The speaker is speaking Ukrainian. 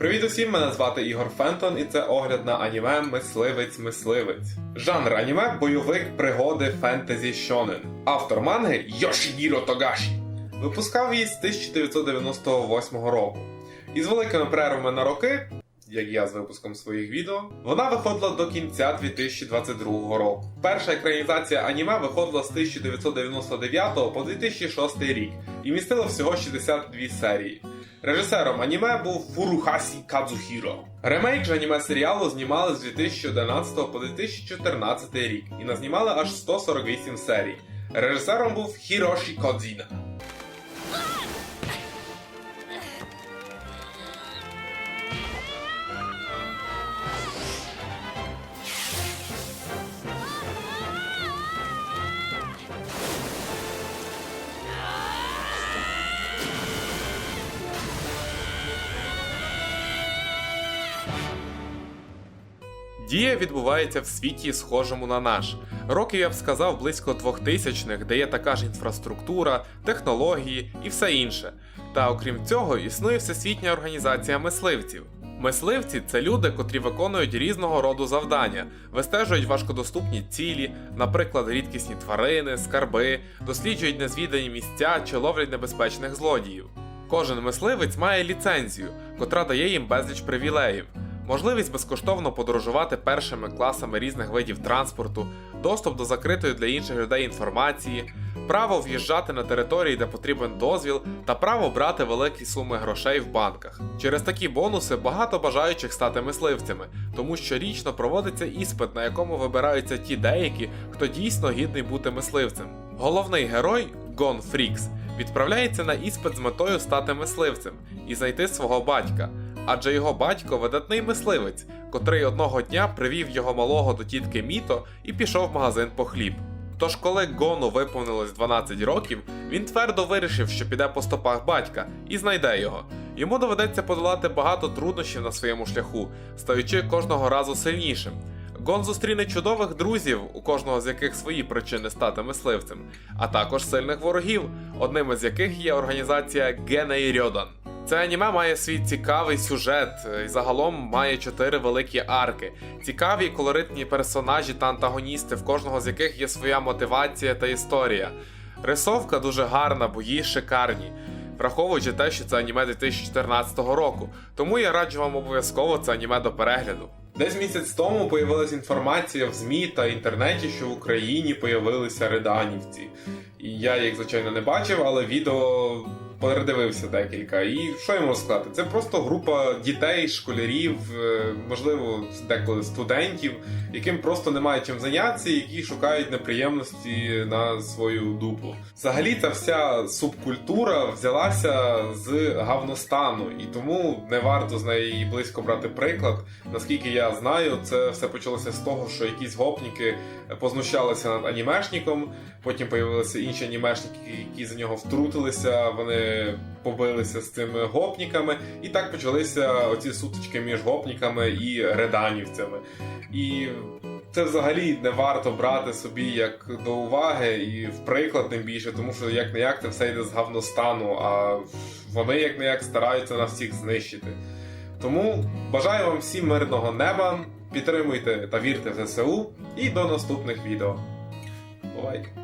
Привіт усім, мене звати Ігор Фентон, і це огляд на аніме Мисливець-мисливець. Жанр аніме бойовик пригоди фентезі шонен. Автор манги Йошігіро Тогаші. Випускав її з 1998 року. І з великими перервами на роки, як я з випуском своїх відео, вона виходила до кінця 2022 року. Перша екранізація аніме виходила з 1999 по 2006 рік і містила всього 62 серії. Режисером аніме був Фурухасі Кадзухіро. Ремейк же аніме серіалу знімали з 2011 по 2014 рік і назнімали аж 148 серій. Режисером був Хіроші Кодзіна. Дія відбувається в світі, схожому на наш. Років я б сказав близько 2000-х, де є така ж інфраструктура, технології і все інше. Та окрім цього, існує всесвітня організація мисливців. Мисливці це люди, котрі виконують різного роду завдання, вистежують важкодоступні цілі, наприклад, рідкісні тварини, скарби, досліджують незвідані місця чи ловлять небезпечних злодіїв. Кожен мисливець має ліцензію, котра дає їм безліч привілеїв можливість безкоштовно подорожувати першими класами різних видів транспорту, доступ до закритої для інших людей інформації, право в'їжджати на території, де потрібен дозвіл, та право брати великі суми грошей в банках. Через такі бонуси багато бажаючих стати мисливцями, тому щорічно проводиться іспит, на якому вибираються ті деякі, хто дійсно гідний бути мисливцем. Головний герой Гон Фрікс відправляється на іспит з метою стати мисливцем і знайти свого батька адже його батько видатний мисливець, котрий одного дня привів його малого до тітки Міто і пішов в магазин по хліб. Тож, коли Гону виповнилось 12 років, він твердо вирішив, що піде по стопах батька і знайде його. Йому доведеться подолати багато труднощів на своєму шляху, стаючи кожного разу сильнішим. Гон зустріне чудових друзів, у кожного з яких свої причини стати мисливцем, а також сильних ворогів, одним із яких є організація Геней Рьодан. Це аніме має свій цікавий сюжет і загалом має чотири великі арки. Цікаві колоритні персонажі та антагоністи, в кожного з яких є своя мотивація та історія. Рисовка дуже гарна, бої шикарні, враховуючи те, що це аніме 2014 року. Тому я раджу вам обов'язково це аніме до перегляду. Десь місяць тому появилася інформація в ЗМІ та інтернеті, що в Україні появилися риданівці. І я їх, звичайно, не бачив, але відео передивився декілька. І що я можу сказати? Це просто група дітей, школярів, е, можливо, деколи студентів, яким просто немає чим зайнятися, які шукають неприємності на свою дупу. Взагалі, ця вся субкультура взялася з Гавностану, і тому не варто з неї близько брати приклад. Наскільки я знаю, це все почалося з того, що якісь гопніки познущалися над анімешником, потім появилися інші анімешники, які за нього втрутилися. Вони побилися з цими гопніками, і так почалися оці сутички між гопніками і реданівцями. І це взагалі не варто брати собі як до уваги і в приклад тим більше, тому що як не як це все йде з говностану, а вони як не як стараються нас всіх знищити. Тому бажаю вам всім мирного неба, підтримуйте та вірте в ЗСУ і до наступних відео. Бувайте!